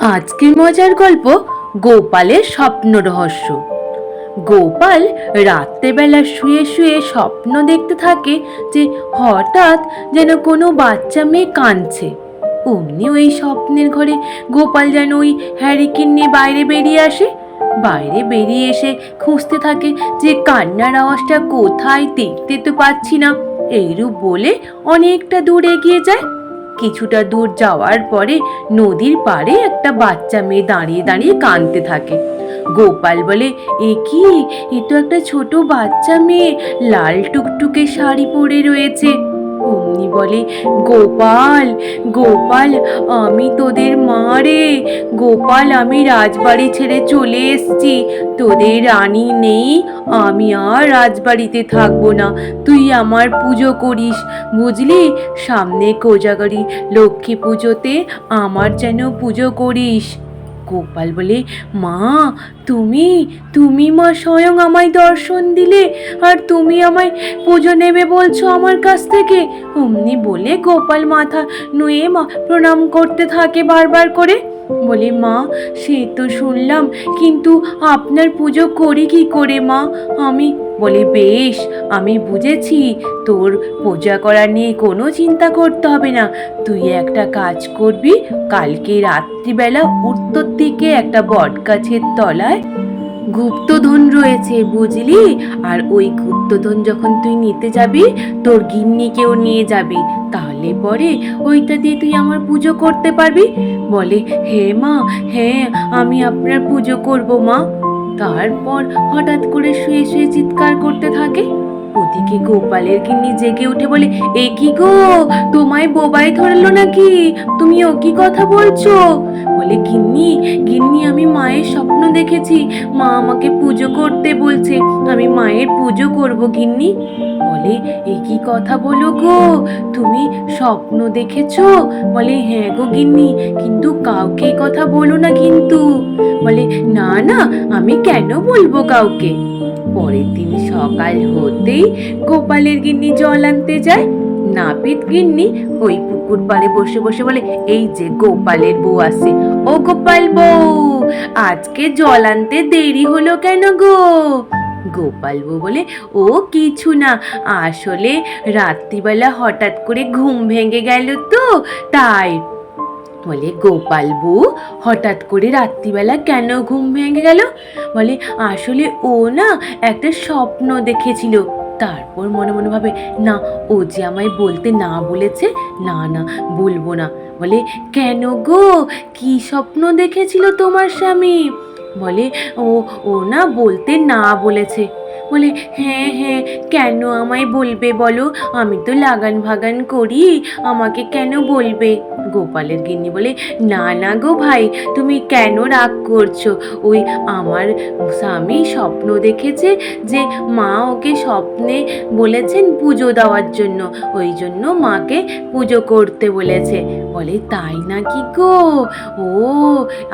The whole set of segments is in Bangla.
আজকের মজার গল্প গোপালের স্বপ্ন রহস্য। গোপাল রাত্রেবেলা শুয়ে শুয়ে স্বপ্ন দেখতে থাকে যে হঠাৎ যেন কোনো বাচ্চা মেয়ে কাঁদছে। অমনি ওই স্বপ্নের ঘরে গোপাল যেন ওই হ্যারিকেন নিয়ে বাইরে বেরিয়ে আসে। বাইরে বেরিয়ে এসে খুঁজতে থাকে যে কান্নার আওয়াজটা কোথায় দেখতে তো পাচ্ছি না। এইরূপ বলে অনেকটা দূর এগিয়ে যায়। কিছুটা দূর যাওয়ার পরে নদীর পাড়ে একটা বাচ্চা মেয়ে দাঁড়িয়ে দাঁড়িয়ে কাঁদতে থাকে। গোপাল বলে, এ কি? এ তো একটা ছোট বাচ্চা মেয়ে। লাল টুকটুকে শাড়ি পরে রয়েছে। অমনি বলে, গোপাল গোপাল, আমি তোদের মা রে। গোপাল, আমি রাজবাড়ি ছেড়ে চলে এসেছি। তোদের রানী নেই, আমি আর রাজবাড়িতে থাকব না। তুই আমার পুজো করিস। বুঝলি? সামনে কোজাগরি লক্ষ্মী পুজোতে আমার যেন পুজো করিস। গোপাল বলে, মা, তুমি তুমি মা স্বয়ং আমায় দর্শন দিলে আর তুমি আমায় পুজো নেবে বলছো আমার কাছ থেকে। অমনি বলে গোপাল মাথা নুয়ে মা প্রণাম করতে থাকে বারবার করে। বলে, মা, সে তো শুনলাম, কিন্তু আপনার পুজো করি কি করে মা? আমি বলে, বেশ, আমি বুঝেছি। তোর পূজা করা নিয়ে কোনো চিন্তা করতে হবে না। তুই একটা কাজ করবি, কালকে রাত্রিবেলা উত্তর দিকে একটা বট গাছের তলায় গুপ্তধন রয়েছে, বুঝলি? আর ওই গুপ্তধন যখন তুই নিতে যাবি, তোর গিন্নিকেও নিয়ে যাবি। তাহলে পরে ওইটা দিয়ে তুই আমার পুজো করতে পারবি? বলে হে মা হ্যাঁ আমি আপনার পুজো করব মা। তারপর হঠাৎ করে শুয়ে শুয়ে চিৎকার করতে থাকে। ওদিকে গোপালের গিন্নি জেগে উঠে বলে, এ কি গো? তোমায় বোবাই ধরলো নাকি? তুমি ও কি কথা বলছো? বলে, গিন্নি গিন্নি, আমি মায়ের স্বপ্ন দেখেছি। মা আমাকে পুজো করতে বলছে। আমি মায়ের পুজো করব, গিন্নি। বলে, এ কি কথা বলো গো? তুমি স্বপ্ন দেখেছ? বলে হ্যাঁ গো গিন্নি, কিন্তু কাউকে কথা বলো না কিন্তু। বলে, না না, আমি কেন বলব কাউকে? পরের দিন সকাল হতেই গোপালের গিন্নি জল আনতে যায়। নাপিত গিন্নি ওই পুকুর পাড়ে বসে বসে বলে, এই যে গোপালের বউ আছে ও গোপাল বউ, আজকে জল আনতে দেরি হলো কেন গো? গোপাল বলে, ও কিছু না, আসলে রাত্রিবেলা হঠাৎ করে ঘুম ভেঙে গেল তো, তাই। বলে, গোপাল বউ, হঠাৎ করে রাত্রিবেলা কেন ঘুম ভেঙে গেল? বলে, আসলে ও না একটা স্বপ্ন দেখেছিল। তারপর মনে মনে ভাবে, না, ও যে আমায় বলতে না বলেছে, না না, বলব না। বলে, কেন গো? কি স্বপ্ন দেখেছিল তোমার স্বামী? বলে, ও ও না বলতে না বলেছে। বলে হ্যাঁ হ্যাঁ কেন আমায় বলবে বলো? আমি তো লাগান ভাগান করি, আমাকে কেন বলবে? গোপালের গিন্নি বলে, না না গো ভাই, তুমি কেন রাগ করছ? ওই আমার স্বামী স্বপ্ন দেখেছে যে মা ওকে স্বপ্নে বলেছেন পুজো দেওয়ার জন্য। ওই জন্য মাকে পুজো করতে বলেছে। বলে, তাই নাকি গো? ও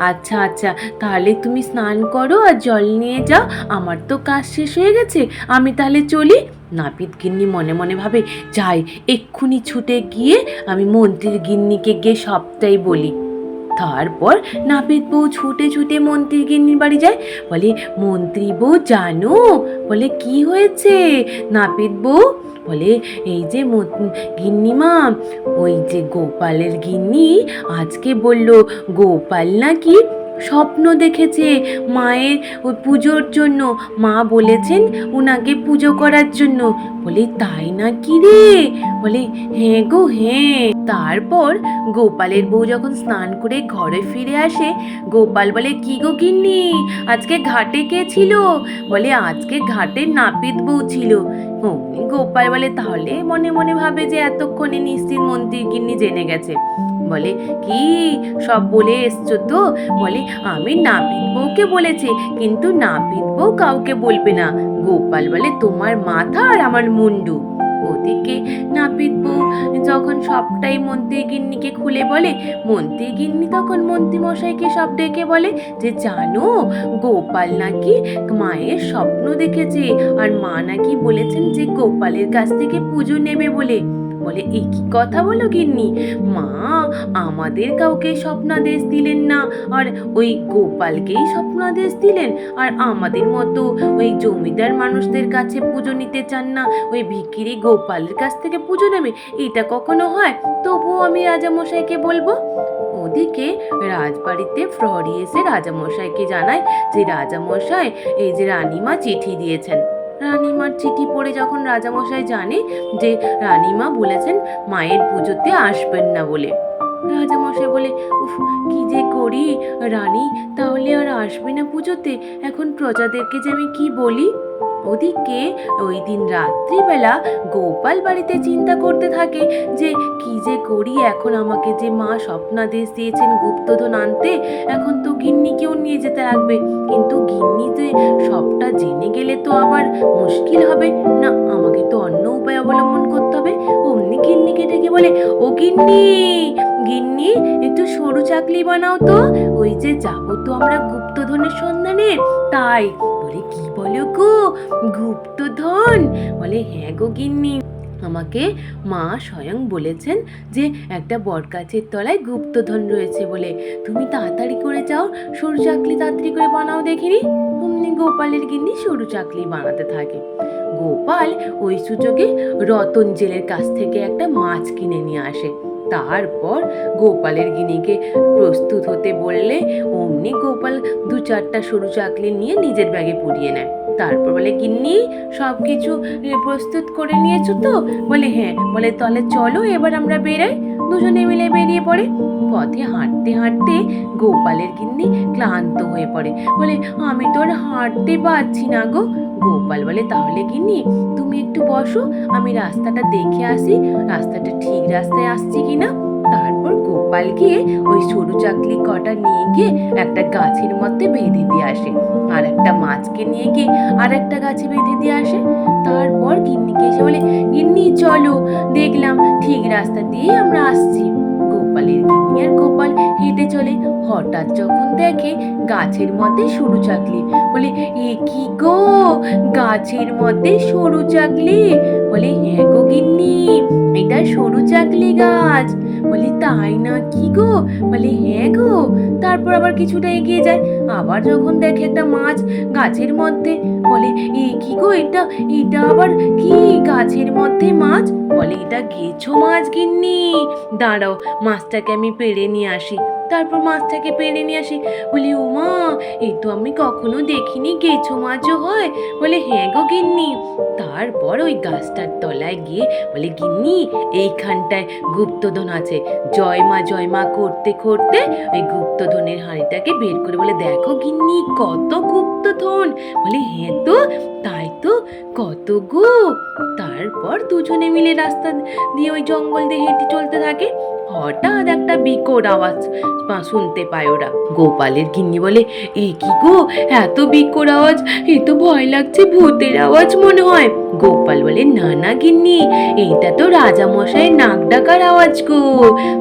আচ্ছা আচ্ছা তাহলে তুমি স্নান করো আর জল নিয়ে যাও, আমার তো কাজ শেষ হয়ে গেছে, আমি তাহলে চলি। নাপিত গিন্নি মনে মনে ভাবে, যাই, এক্ষুনি ছুটে গিয়ে আমি মন্ত্রীর গিন্নিকে গিয়ে সবটাই বলি। তারপর নাপিত বউ ছুটে ছুটে মন্ত্রীর গিন্নির বাড়ি যায়, বলে, মন্ত্রী বউ, জানো? বলে, কি হয়েছে? নাপিত বউ বলে এই যে গিন্নিমা ওই যে গোপালের গিন্নি আজকে বলল গোপাল নাকি স্বপ্ন দেখেছে মায়ের ওই পুজোর জন্য। মা বলেছেন উনাকে পুজো করার জন্য। বলে, তাই না কি রে? বলে হ্যাঁ গো হ্যাঁ। তারপর গোপালের বউ যখন স্নান করে ঘরে ফিরে আসে, গোপাল বলে, কি গো গিন্নি, আজকে ঘাটে কে ছিল? বলে, আজকে ঘাটে নাপিত বউ ছিল। গোপাল বলে, তাহলে মনে মনে ভাবে যে এতক্ষণে নিশ্চিত মন্ত্রীর গিন্নি জেনে গেছে। বলে, কি সব বলে এসছো তো? বলে, আমি নাপিত বউকে বলেছি, কিন্তু নাপিত বউ কাউকে বলবে না। গোপাল বলে, তোমার মাথা আর আমার মুন্ডু। ওদিকে নাপিত বউ যখন সবটাই মন্ত্রী গিন্নিকে খুলে বলে, মন্ত্রী গিন্নি তখন মন্ত্রী মশাইকে সব ডেকে বলে যে, জানো, গোপাল নাকি মায়ের স্বপ্ন দেখেছে, আর মা নাকি বলেছেন যে, গোপালের কাছ থেকে পুজো নেবে বলে। বলে, এ কি কথা বলো গিন্নি? মা, আমাদের কাউকে স্বপ্নাদেশ দিলেন না। আর ওই গোপালকেই স্বপ্নাদেশ দিলেন। আর আমাদের মতো ওই জমিদার মানুষদের কাছে পুজো নিতে চান না। ওই ভিকিরি গোপালের কাছ থেকে পুজো নেবে। এটা কখনো হয়? তবুও আমি রাজামশাইকে বলব, ওদিকে রাজবাড়িতে প্রহরী এসে রাজামশাইকে জানায় যে, রাজামশাই, এই যে রানীমা চিঠি দিয়েছেন। রানীমার চিঠি পড়ে যখন রাজামশাই জানে যে রানীমা বলেছেন মায়ের পুজোতে আসবেন না বলে। রাজামশাই বলে, উফ, কি যে করি রানী, তাহলে আর আসবে না পুজোতে? এখন প্রজাদেরকে যে আমি কি বলি? ওদিকে ওই দিন রাত্রিবেলা গোপাল বাড়িতে চিন্তা করতে থাকে যে, কি যে করি এখন আমাকে যে মা স্বপ্নাদেশ দিয়েছেন গুপ্তধন আনতে, এখন তো গিন্নিকেও নিয়ে যেতে লাগবে। কিন্তু গিন্নি যে সবটা জেনে গেলে তো আবার মুশকিল হবে। না, আমাকে তো অন্য উপায় অবলম্বন করতে হবে। অমনি গিন্নিকে ডেকে বলে, ও গিন্নি গিন্নি, একটু সরু চাকলি বানাও তো। ওই যে যাব তো আমরা গুপ্তধনের সন্ধানে, তাই বলে গো, গুপ্তধন। বলে হ্যাঁ গো গিন্নি। আমাকে মা স্বয়ং বলেছেন যে, একটা বটগাছের তলায় গুপ্তধন রয়েছে বলে। তুমি তাড়াতাড়ি করে যাও, সরু চাকলি তাড়াতাড়ি করে বানাও দেখিনি? অমনি গোপালের গিন্নি সরু চাকলি বানাতে থাকে। গোপাল ওই সুযোগে রতন জেলের কাছ থেকে একটা মাছ কিনে নিয়ে আসে। তারপর গোপালের গিনিকে প্রস্তুত হতে বললে অমনি গোপাল দু চারটা সরু চাকলি নিয়ে নিজের ব্যাগে পুড়িয়ে নেয়। তারপর বলে, গিন্নি সব কিছু প্রস্তুত করে নিয়েছো তো? বলে হ্যাঁ। বলে, তাহলে চলো, এবার আমরা বেরাই। দুজনে মিলে বেরিয়ে পড়ে। পথে হাঁটতে হাঁটতে গোপালের গিন্নি ক্লান্ত হয়ে পড়ে। বলে, আমি তো আর হাঁটতে পারছি না গো। গোপাল বলে, তাহলে গিন্নি তুমি একটু বসো, আমি রাস্তাটা দেখে আসি। রাস্তাটা ঠিক রাস্তায় আসছি কিনা? তারপর গোপাল গিয়ে ওই সরু চাকলি কটা নিয়ে গিয়ে একটা গাছের মধ্যে বেঁধে দিয়ে আসে। আর একটা মাছকে নিয়ে গিয়ে আর একটা গাছে বেঁধে দিয়ে আসে। তারপর গিন্নিকে এসে বলে, গিন্নি, চলো, দেখলাম ঠিক রাস্তা দিয়ে আমরা আসছি। গোপালের গিন্নি আর গোপাল হেঁটে চলে। হঠাৎ যখন দেখে গাছের মধ্যে সরু চাকলি, বলে, এ কি গো? গাছের মধ্যে সরু চাকলি? বলে হ্যাঁ গো গিন্নি, এটা সরু চাকলি গাছ। বলি, তাই না কি গো? বলে হ্যাঁ গো। তারপর আবার কিছুটা এগিয়ে যায়। আবার যখন দেখে একটা মাছ গাছের মধ্যে, বলে, এ কি গো এটা? এটা আবার কি গাছের মধ্যে মাছ? বলে, এটা গেছো মাছ গিন্নি। দাঁড়াও, মাছটাকে আমি পেড়ে নিয়ে আসি। তারপর মাছটাকে পেড়ে নিয়ে আসি। বলি, উমা, এই তো আমি কখনো দেখিনি গেছো মাছও হয়। বলে হ্যাঁ গো গিন্নি। তারপর ওই গাছটার তলায় গিয়ে বলে, গিন্নি, এইখানটায় গুপ্তধন আছে। জয় মা জয় মা, করতে করতে ওই গুপ্তধনের হাঁড়িটাকে বের করে বলে, দেখো গিন্নি, কত গুপ্তধন। বলে হ্যাঁ তো, তাই তো, কত গো। তারপর দুজনে মিলে রাস্তা দিয়ে ওই জঙ্গল দিয়ে হেঁটে চলতে থাকে। হঠাৎ একটা বিকট আওয়াজ। শুনতে পায় ওরা। গোপালের গিন্নি বলে, এ কি গো, এত বিকর আওয়াজ, এ তো ভয় লাগছে, ভূতের আওয়াজ মনে হয়। গোপাল বলে, না না গিন্নি এটা তো রাজামশাই নাক ডাকার আওয়াজ গো।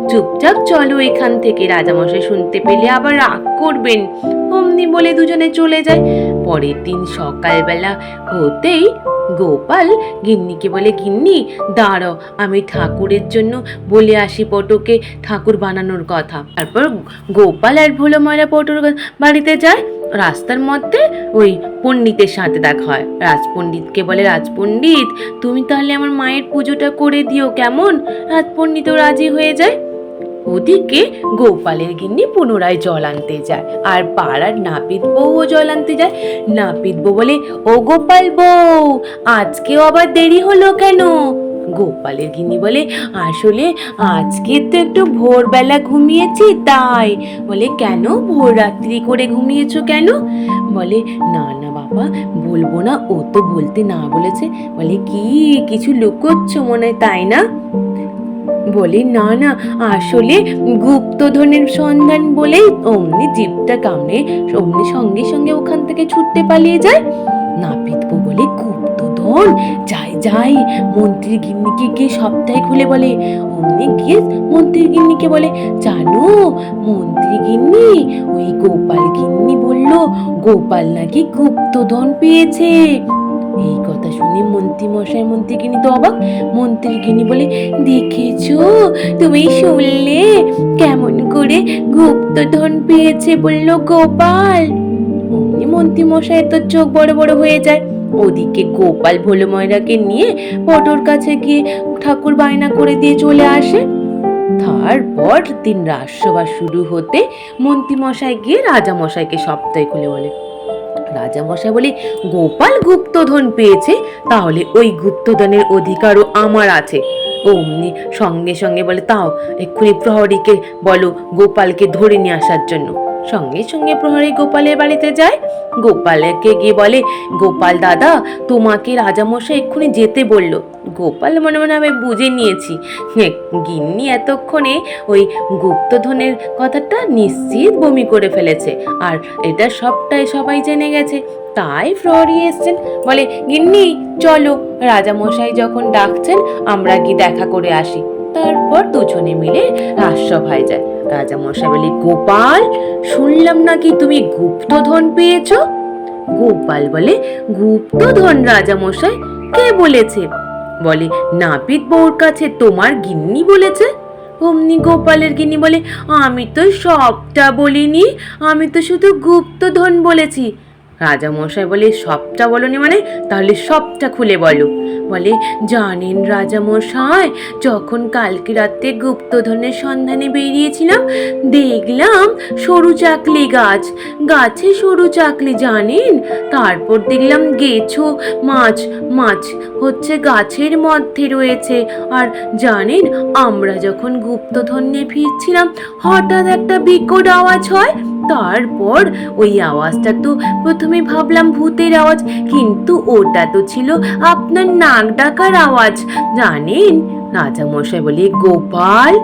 চুপচাপ চলো এখান থেকে, রাজামশাই শুনতে পেলে আবার রাগ করবেন। অমনি বলে দুজনে চলে যায়। পরের দিন সকালবেলা হতেই গোপাল গিন্নিকে বলে, গিন্নি দাঁড়াও আমি ঠাকুরের জন্য বলে আসি পটুকে, ঠাকুর বানানোর কথা। তারপর গোপাল আর ভোলো ময়লা পটুর বাড়িতে যায়। রাস্তার মধ্যে ওই পণ্ডিতের সাথে দেখা হয়। রাজপণ্ডিতকে বলে, রাজপণ্ডিত, তুমি তাহলে আমার মায়ের পুজোটা করে দিও কেমন? রাজপণ্ডিতও রাজি হয়ে যায়। ওদিকে গোপালের গিন্নি পুনরায় জল আনতে যায়। আর পাড়ার নাপিত বউও জল আনতে যায়। নাপিত বউ বলে, ও গোপাল বউ, আজকেও আবার দেরি হলো কেন? গোপালের গিন্নি বলে, আসলে আজকে তো একটু ভোরবেলা ঘুমিয়েছি তাই। বলে, কেন? ভোর রাত্রি করে ঘুমিয়েছো কেন? বলে, না না বাবা, বলব না। ও তো বলতে না বলেছে। বলে, কি? কিছু লুকোচ্ছ মনে হয়, তাই না? বলি, না না, আসলে গুপ্তধনের সন্ধান বলেই অমনি জীবটা কামড়ে, অমনি সঙ্গে সঙ্গে ওখান থেকে ছুটতে পালিয়ে যায়। নাপিত বউ বলে, গুপ্তধন? যাই যাই। মন্ত্রী গিন্নিকে গিয়ে সপ্তাহে খুলে বলে। অমনি গিয়ে মন্ত্রী গিন্নিকে বলে, জানো, মন্ত্রী গিন্নি, ওই গোপাল গিন্নি বলল, গোপাল নাকি গুপ্তধন পেয়েছে। এই কথা শুনে মন্ত্রী মশাই মন্ত্রী গিনি তো অবাক। মন্ত্রী গিনি বলে, দেখেছ? তুমি শুনলে? কেমন করে গুপ্তধন পেয়েছে বলল গোপাল। অমনি মন্ত্রী মশাই তো চোখ বড় বড় হয়ে যায়। ওদিকে গোপাল ভোলে ময়রাকে নিয়ে পটর কাছে গিয়ে ঠাকুর বায়না করে দিয়ে চলে আসে। তারপর দিন রাজসভা শুরু হতে মন্ত্রী মশাই গিয়ে রাজা মশাইকে সপ্তাহে খুলে বলে রাজা মশাই বলে, গোপাল গুপ্তধন পেয়েছে, তাহলে ওই গুপ্তধনের অধিকারও আমার আছে। অমনি সঙ্গে সঙ্গে বলে, তাও, এক্ষুনি প্রহরীকে বলো গোপালকে ধরে নিয়ে আসার জন্য। সঙ্গে সঙ্গে প্রহরী গোপালের বাড়িতে যায়। গোপালকে গিয়ে বলে, গোপাল দাদা, তোমাকে রাজামশাই এক্ষুনি যেতে বলল। গোপাল মনে মনে আমি বুঝে নিয়েছি। গিন্নি এতক্ষণে ওই গুপ্তধনের কথাটা নিশ্চিত বমি করে ফেলেছে। আর এটা সবটাই সবাই জেনে গেছে। তাই প্রহরী এসছেন। বলে, গিন্নি, চলো। রাজামশাই যখন ডাকছেন, আমরা কি দেখা করে আসি। তারপর দুজনে মিলে রাজসভায় যায়। রাজামশাই বলে গোপাল, শুনলাম নাকি তুমি গুপ্তধন পেয়েছ? গোপাল বলে, গুপ্তধন রাজামশাই কে বলেছে? বলে, নাপিত বউর কাছে তোমার গিন্নি বলেছে? অমনি গোপালের গিনি বলে, আমি তো সবটা বলিনি, আমি তো শুধু গুপ্ত ধন বলেছি। রাজামশাই বলে, সবটা বলনি মানে? তাহলে সবটা খুলে বলো। বলে, জানেন রাজামশাই, যখন কালকে রাতে গুপ্তধনের সন্ধানে বেরিয়েছিলাম, দেখলাম সরু চাকলি গাছ। গাছে সরু চাকলি, জানেন? তারপর দেখলাম গেছো মাছ। মাছ হচ্ছে গাছের মধ্যে রয়েছে। আর জানেন, আমরা যখন গুপ্তধন নিয়ে ফিরছিলাম, হঠাৎ একটা বিকট আওয়াজ হয়। তারপর ওই আওয়াজটা তো প্রথমে ভাবলাম ভূতের আওয়াজ, কিন্তু ওটা তো ছিল আপনার নাক ডাকার আওয়াজ। জানেন, রাজামশাই বলে, গোপাল,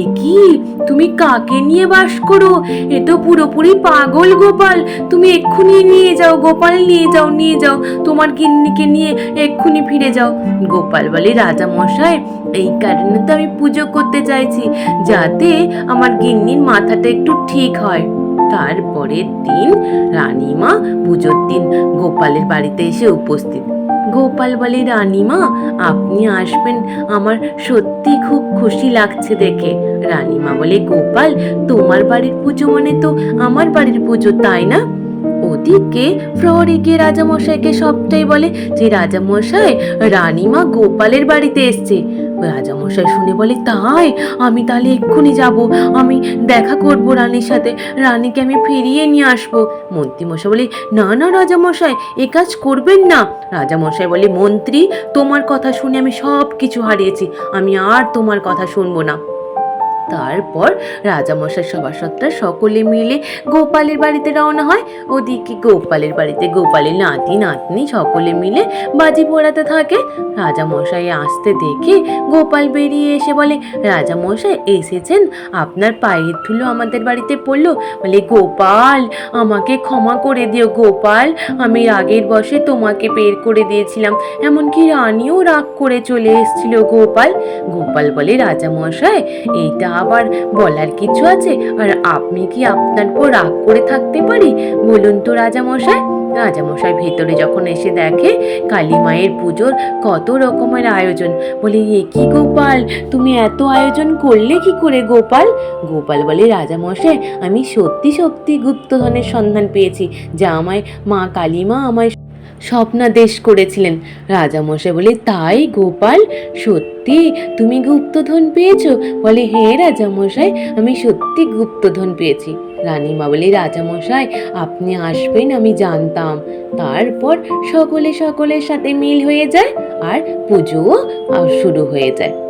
এ কি? তুমি কাকে নিয়ে বাস করো? এ তো পুরোপুরি পাগল গোপাল। তুমি এক্ষুনি নিয়ে যাও, গোপাল, নিয়ে যাও নিয়ে যাও। তোমার গিন্নিকে নিয়ে এক্ষুনি ফিরে যাও। গোপাল বলে রাজা মশাই এই কারণে তো আমি পুজো করতে চাইছি, যাতে আমার গিন্নির মাথাটা একটু ঠিক হয়। তারপরের দিন রানীমা পুজোর দিন গোপালের বাড়িতে এসে উপস্থিত। গোপাল বলে, রানীমা, আপনি আসবেন। আমার সত্যি খুব খুশি লাগছে দেখে। রানীমা বলে, গোপাল, তোমার বাড়ির পুজো মানে তো আমার বাড়ির পুজো, তাই না? ওদিকে প্রহরী গিয়ে রাজামশাইকে সবটাই বলে যে, রাজামশাই, রানীমা গোপালের বাড়িতে এসছে। রাজামশাই শুনে বলে, তাই, আমি তাহলে এক্ষুনি যাব। আমি দেখা করব রানীর সাথে। রানীকে আমি ফিরিয়ে নিয়ে আসব। মন্ত্রীমশাই বলে, না না, রাজামশাই, এ কাজ করবেন না। রাজামশাই বলে, মন্ত্রী, তোমার কথা শুনে আমি সব কিছু হারিয়েছি। আমি আর তোমার কথা শুনব না। তারপর রাজামশাই সভাসদরা সকলে মিলে গোপালের বাড়িতে রওনা হয়। ওদিকে গোপালের বাড়িতে গোপালের নাতি, নাতনি সকলে মিলে বাজি পোড়াতে থাকে। রাজামশাই আসতে দেখে গোপাল বেরিয়ে এসে বলে, রাজামশাই এসেছেন? আপনার পায়ের ধুলো আমাদের বাড়িতে পড়ল? বলে, গোপাল, আমাকে ক্ষমা করে দিও গোপাল। আমি রাগের বসে তোমাকে বের করে দিয়েছিলাম। এমনকি রানীও রাগ করে চলে এসেছিল গোপাল। গোপাল বলে, রাজামশাই এইটা আবার বলার কিছু আছে? আর আপনি কি আপনার উপর রাগ করে থাকতে পারি? বলুন তো রাজামশাই। রাজামশাই ভেতরে যখন এসে দেখে কালী মায়ের পুজোর কত রকমের আয়োজন, বলে, এ কি গোপাল? তুমি এত আয়োজন করলে কি করে গোপাল? গোপাল বলে, রাজামশাই, আমি সত্যি সত্যি গুপ্তধনের সন্ধান পেয়েছি। যা আমায়, মা কালীমা আমায় স্বপ্নাদেশ করেছিলেন। রাজামশাই বলে, তাই গোপাল, সত্যি তুমি গুপ্তধন পেয়েছ? বলে হ্যাঁ রাজামশাই, আমি সত্যি গুপ্তধন পেয়েছি। রানীমা বলে, রাজামশাই, আপনি আসবেন, আমি জানতাম। তারপর সকলে সকলের সাথে মিল হয়ে যায় আর পুজোও শুরু হয়ে যায়।